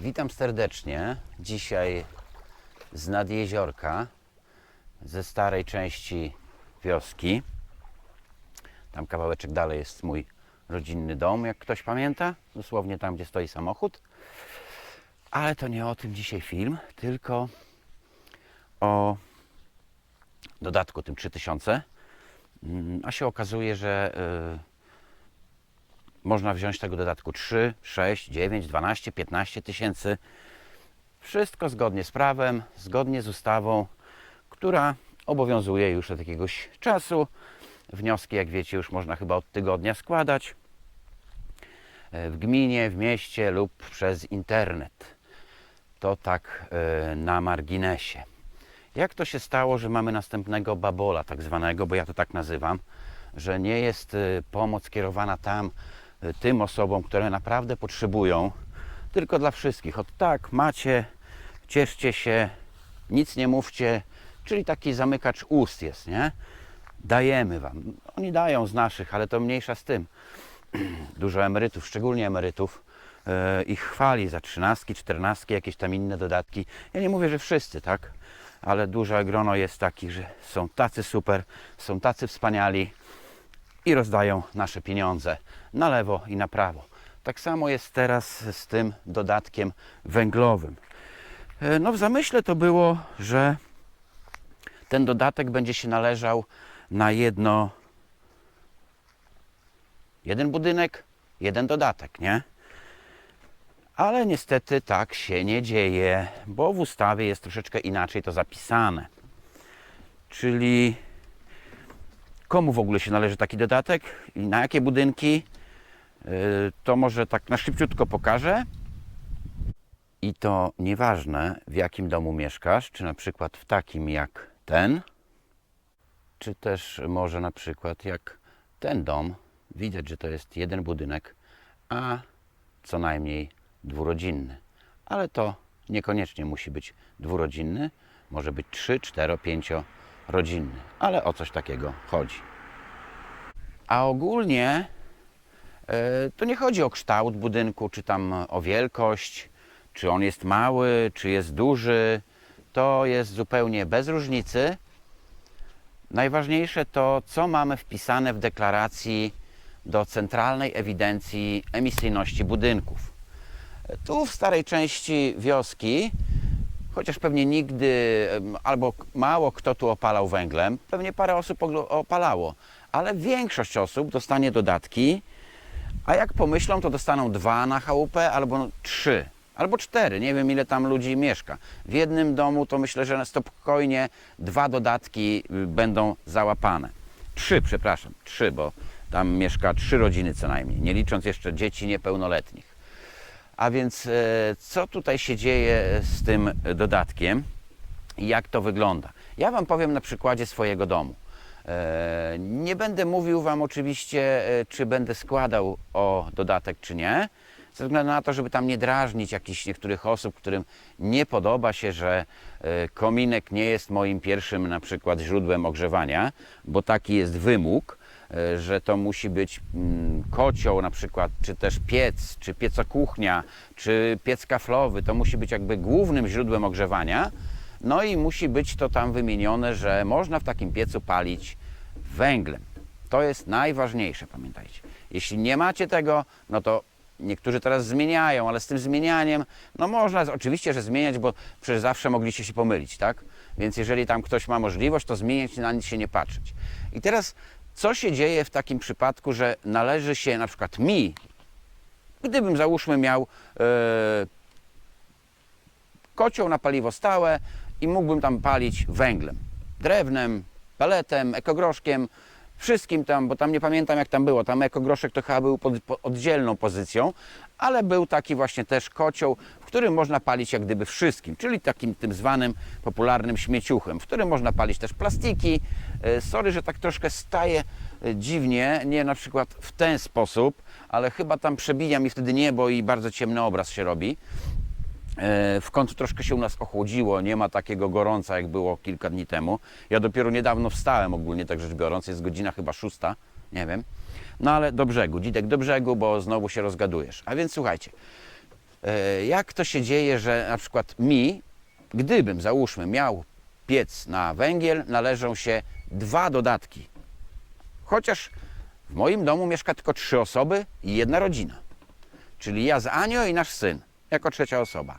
Witam serdecznie. Dzisiaj z nadjeziorka, ze starej części wioski. Tam kawałeczek dalej jest mój rodzinny dom, jak ktoś pamięta. Dosłownie tam, gdzie stoi samochód. Ale to nie o tym dzisiaj film, tylko o dodatku tym 3000. Mm, A się okazuje, że y, można wziąć tego dodatku 3, 6, 9, 12, 15 tysięcy. Wszystko zgodnie z prawem, zgodnie z ustawą, która obowiązuje już od jakiegoś czasu. Wnioski, jak wiecie, już można chyba od tygodnia składać e, w gminie, w mieście lub przez internet. To tak e, na marginesie. Jak to się stało, że mamy następnego babola, tak zwanego, bo ja to tak nazywam, że nie jest y, pomoc kierowana tam tym osobom, które naprawdę potrzebują, tylko dla wszystkich. Od tak, macie, cieszcie się, nic nie mówcie, czyli taki zamykacz ust jest, nie? Dajemy wam. Oni dają z naszych, ale to mniejsza z tym. Dużo emerytów, szczególnie emerytów, e, ich chwali za trzynastki, czternastki, jakieś tam inne dodatki. Ja nie mówię, że wszyscy, tak? Ale duże grono jest takich, że są tacy super, są tacy wspaniali i rozdają nasze pieniądze na lewo i na prawo. Tak samo jest teraz z tym dodatkiem węglowym. E, No w zamyśle to było, że ten dodatek będzie się należał na jedno jeden budynek, jeden dodatek, nie? Ale niestety tak się nie dzieje, bo w ustawie jest troszeczkę inaczej to zapisane. Czyli komu w ogóle się należy taki dodatek i na jakie budynki, Yy, to może tak na szybciutko pokażę. I to nieważne w jakim domu mieszkasz, czy na przykład w takim jak ten, czy też może na przykład jak ten dom. Widać, że to jest jeden budynek, a co najmniej dwurodzinny. Ale to niekoniecznie musi być dwurodzinny, może być trzy, cztero, pięcio rodzinny, ale o coś takiego chodzi. A ogólnie e, to nie chodzi o kształt budynku, czy tam o wielkość, czy on jest mały, czy jest duży. To jest zupełnie bez różnicy. Najważniejsze to, co mamy wpisane w deklaracji do Centralnej Ewidencji Emisyjności Budynków. Tu w starej części wioski, chociaż pewnie nigdy albo mało kto tu opalał węglem, pewnie parę osób opalało, ale większość osób dostanie dodatki, a jak pomyślą, to dostaną dwa na chałupę albo trzy. Albo cztery, nie wiem ile tam ludzi mieszka. W jednym domu to myślę, że spokojnie dwa dodatki y, będą załapane. Trzy, przepraszam, trzy, bo tam mieszka trzy rodziny co najmniej, nie licząc jeszcze dzieci niepełnoletnich. A więc e, co tutaj się dzieje z tym dodatkiem i jak to wygląda? Ja Wam powiem na przykładzie swojego domu. E, Nie będę mówił Wam oczywiście, e, czy będę składał o dodatek, czy nie, ze względu na to, żeby tam nie drażnić jakichś niektórych osób, którym nie podoba się, że kominek nie jest moim pierwszym na przykład źródłem ogrzewania, bo taki jest wymóg, że to musi być mm, kocioł na przykład, czy też piec, czy piecokuchnia, czy piec kaflowy, to musi być jakby głównym źródłem ogrzewania. No i musi być to tam wymienione, że można w takim piecu palić węglem. To jest najważniejsze, pamiętajcie. Jeśli nie macie tego, no to niektórzy teraz zmieniają, ale z tym zmienianiem, no można oczywiście, że zmieniać, bo przecież zawsze mogliście się pomylić, tak? Więc jeżeli tam ktoś ma możliwość, to zmieniać, na nic się nie patrzeć. I teraz, co się dzieje w takim przypadku, że należy się na przykład mi, gdybym załóżmy miał e, kocioł na paliwo stałe i mógłbym tam palić węglem, drewnem, peletem, ekogroszkiem, wszystkim tam, bo tam nie pamiętam jak tam było, tam ekogroszek to chyba był pod, pod oddzielną pozycją, ale był taki właśnie też kocioł, w którym można palić jak gdyby wszystkim, czyli takim tym zwanym popularnym śmieciuchem, w którym można palić też plastiki. E, Sorry, że tak troszkę staje dziwnie, nie na przykład w ten sposób, ale chyba tam przebija mi wtedy niebo i bardzo ciemny obraz się robi. E, W końcu troszkę się u nas ochłodziło, nie ma takiego gorąca jak było kilka dni temu. Ja dopiero niedawno wstałem ogólnie, tak rzecz biorąc, jest godzina chyba szósta, nie wiem. No ale do brzegu, Dzidek do brzegu, bo znowu się rozgadujesz. A więc słuchajcie, e, jak to się dzieje, że na przykład mi, gdybym załóżmy miał piec na węgiel, należą się dwa dodatki. Chociaż w moim domu mieszka tylko trzy osoby i jedna rodzina. Czyli ja z Anio i nasz syn, jako trzecia osoba.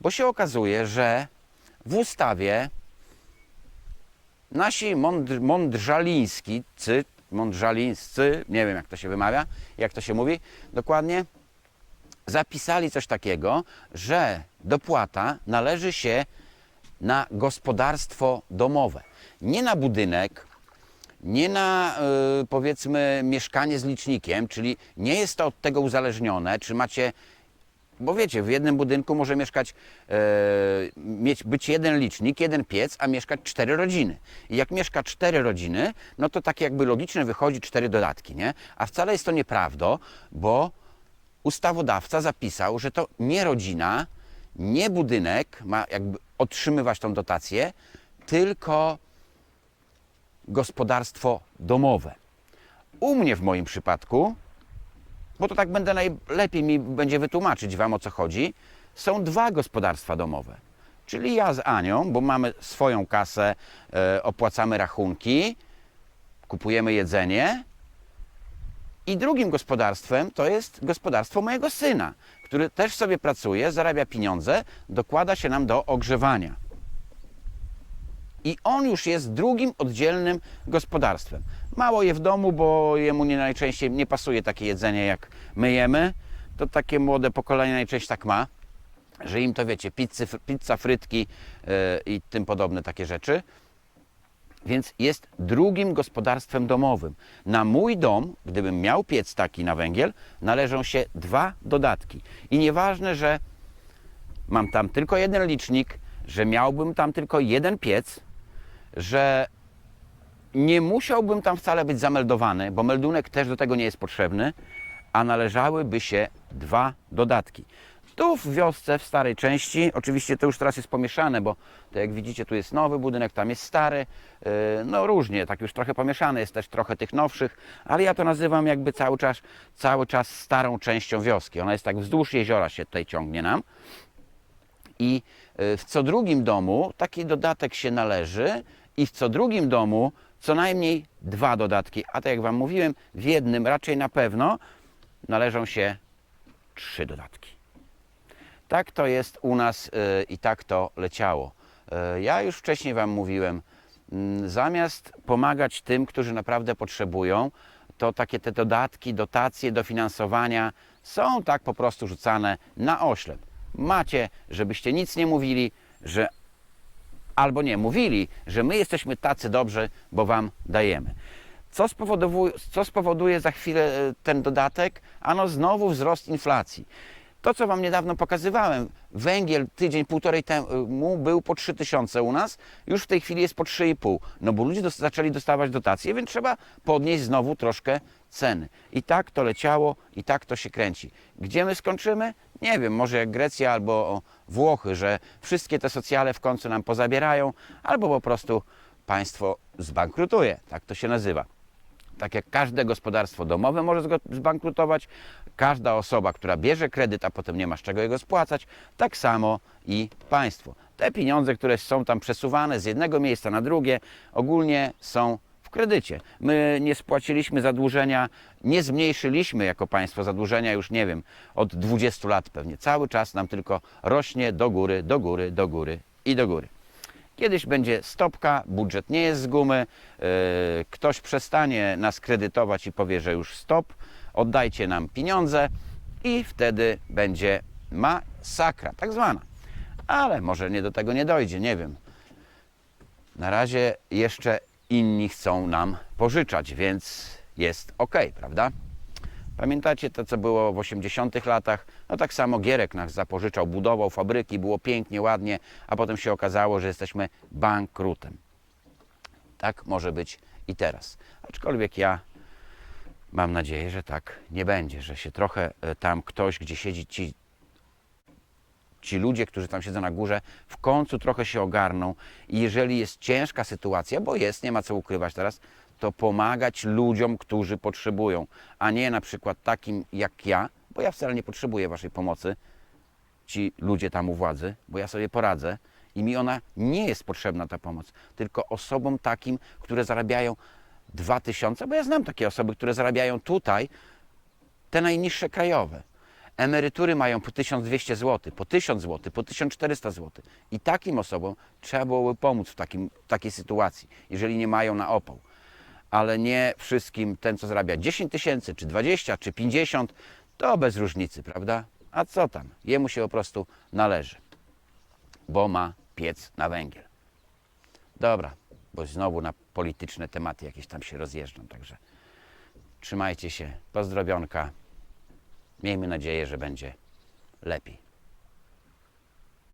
Bo się okazuje, że w ustawie nasi mądr, mądrzalińscy, mądrzalińscy, nie wiem jak to się wymawia, jak to się mówi dokładnie, zapisali coś takiego, że dopłata należy się na gospodarstwo domowe. Nie na budynek, nie na y, powiedzmy mieszkanie z licznikiem, czyli nie jest to od tego uzależnione, czy macie bo wiecie, w jednym budynku może mieszkać, e, mieć, być jeden licznik, jeden piec, a mieszkać cztery rodziny. I jak mieszka cztery rodziny, no to tak jakby logicznie wychodzi cztery dodatki, nie? A wcale jest to nieprawda, bo ustawodawca zapisał, że to nie rodzina, nie budynek ma jakby otrzymywać tą dotację, tylko gospodarstwo domowe. U mnie w moim przypadku bo to tak będę najlepiej mi będzie wytłumaczyć Wam o co chodzi. Są dwa gospodarstwa domowe. Czyli ja z Anią, bo mamy swoją kasę, e, opłacamy rachunki, kupujemy jedzenie. I drugim gospodarstwem to jest gospodarstwo mojego syna, który też sobie pracuje, zarabia pieniądze, dokłada się nam do ogrzewania. I on już jest drugim oddzielnym gospodarstwem. Mało je w domu, bo jemu nie najczęściej nie pasuje takie jedzenie jak my jemy. To takie młode pokolenie najczęściej tak ma, że im to wiecie, pizzy, pizza, frytki yy, i tym podobne takie rzeczy. Więc jest drugim gospodarstwem domowym. Na mój dom, gdybym miał piec taki na węgiel, należą się dwa dodatki. I nieważne, że mam tam tylko jeden licznik, że miałbym tam tylko jeden piec, że nie musiałbym tam wcale być zameldowany, bo meldunek też do tego nie jest potrzebny, a należałyby się dwa dodatki. Tu w wiosce, w starej części, oczywiście to już teraz jest pomieszane, bo to jak widzicie, tu jest nowy budynek, tam jest stary, yy, no różnie, tak już trochę pomieszane, jest też trochę tych nowszych, ale ja to nazywam jakby cały czas, cały czas starą częścią wioski. Ona jest tak wzdłuż jeziora się tutaj ciągnie nam. I yy, w co drugim domu taki dodatek się należy i w co drugim domu co najmniej dwa dodatki, a tak jak Wam mówiłem, w jednym raczej na pewno należą się trzy dodatki. Tak to jest u nas y, i tak to leciało. Y, Ja już wcześniej Wam mówiłem, mm, zamiast pomagać tym, którzy naprawdę potrzebują, to takie te dodatki, dotacje, dofinansowania są tak po prostu rzucane na oślep. Macie, żebyście nic nie mówili, że albo nie, mówili, że my jesteśmy tacy dobrzy, bo wam dajemy. Co spowoduje, co spowoduje za chwilę e, ten dodatek? Ano znowu wzrost inflacji. To, co Wam niedawno pokazywałem, węgiel tydzień, półtorej temu był po 3000 u nas, już w tej chwili jest po 3,5. No bo ludzie zaczęli dostawać dotacje, więc trzeba podnieść znowu troszkę ceny. I tak to leciało, i tak to się kręci. Gdzie my skończymy? Nie wiem, może jak Grecja albo Włochy, że wszystkie te socjale w końcu nam pozabierają, albo po prostu państwo zbankrutuje. Tak to się nazywa. Tak jak każde gospodarstwo domowe może zbankrutować, każda osoba, która bierze kredyt, a potem nie ma z czego jego spłacać, tak samo i państwo. Te pieniądze, które są tam przesuwane z jednego miejsca na drugie, ogólnie są w kredycie. My nie spłaciliśmy zadłużenia, nie zmniejszyliśmy jako państwo zadłużenia już nie wiem, od 20 lat pewnie. Cały czas nam tylko rośnie do góry, do góry, do góry i do góry. Kiedyś będzie stopka, budżet nie jest z gumy, yy, ktoś przestanie nas kredytować i powie, że już stop, oddajcie nam pieniądze i wtedy będzie masakra, tak zwana. Ale może nie do tego nie dojdzie, nie wiem. Na razie jeszcze inni chcą nam pożyczać, więc jest ok, prawda? Pamiętacie to, co było w 80 latach? No tak samo Gierek nas zapożyczał, budował fabryki, było pięknie, ładnie, a potem się okazało, że jesteśmy bankrutem. Tak może być i teraz. Aczkolwiek ja mam nadzieję, że tak nie będzie, że się trochę e, tam ktoś, gdzie siedzi ci, ci ludzie, którzy tam siedzą na górze, w końcu trochę się ogarną i jeżeli jest ciężka sytuacja, bo jest, nie ma co ukrywać teraz, to pomagać ludziom, którzy potrzebują, a nie na przykład takim jak ja, bo ja wcale nie potrzebuję Waszej pomocy, ci ludzie tam u władzy, bo ja sobie poradzę i mi ona nie jest potrzebna ta pomoc, tylko osobom takim, które zarabiają 2000, bo ja znam takie osoby, które zarabiają tutaj te najniższe krajowe. Emerytury mają po 1200 zł, po 1000 zł, po 1400 zł. I takim osobom trzeba byłoby pomóc w takim, takiej sytuacji, jeżeli nie mają na opał. Ale nie wszystkim ten, co zarabia 10 tysięcy, czy 20, czy 50, to bez różnicy, prawda? A co tam? Jemu się po prostu należy, bo ma piec na węgiel. Dobra, bo znowu na polityczne tematy jakieś tam się rozjeżdżam, także trzymajcie się, pozdrowionka. Miejmy nadzieję, że będzie lepiej.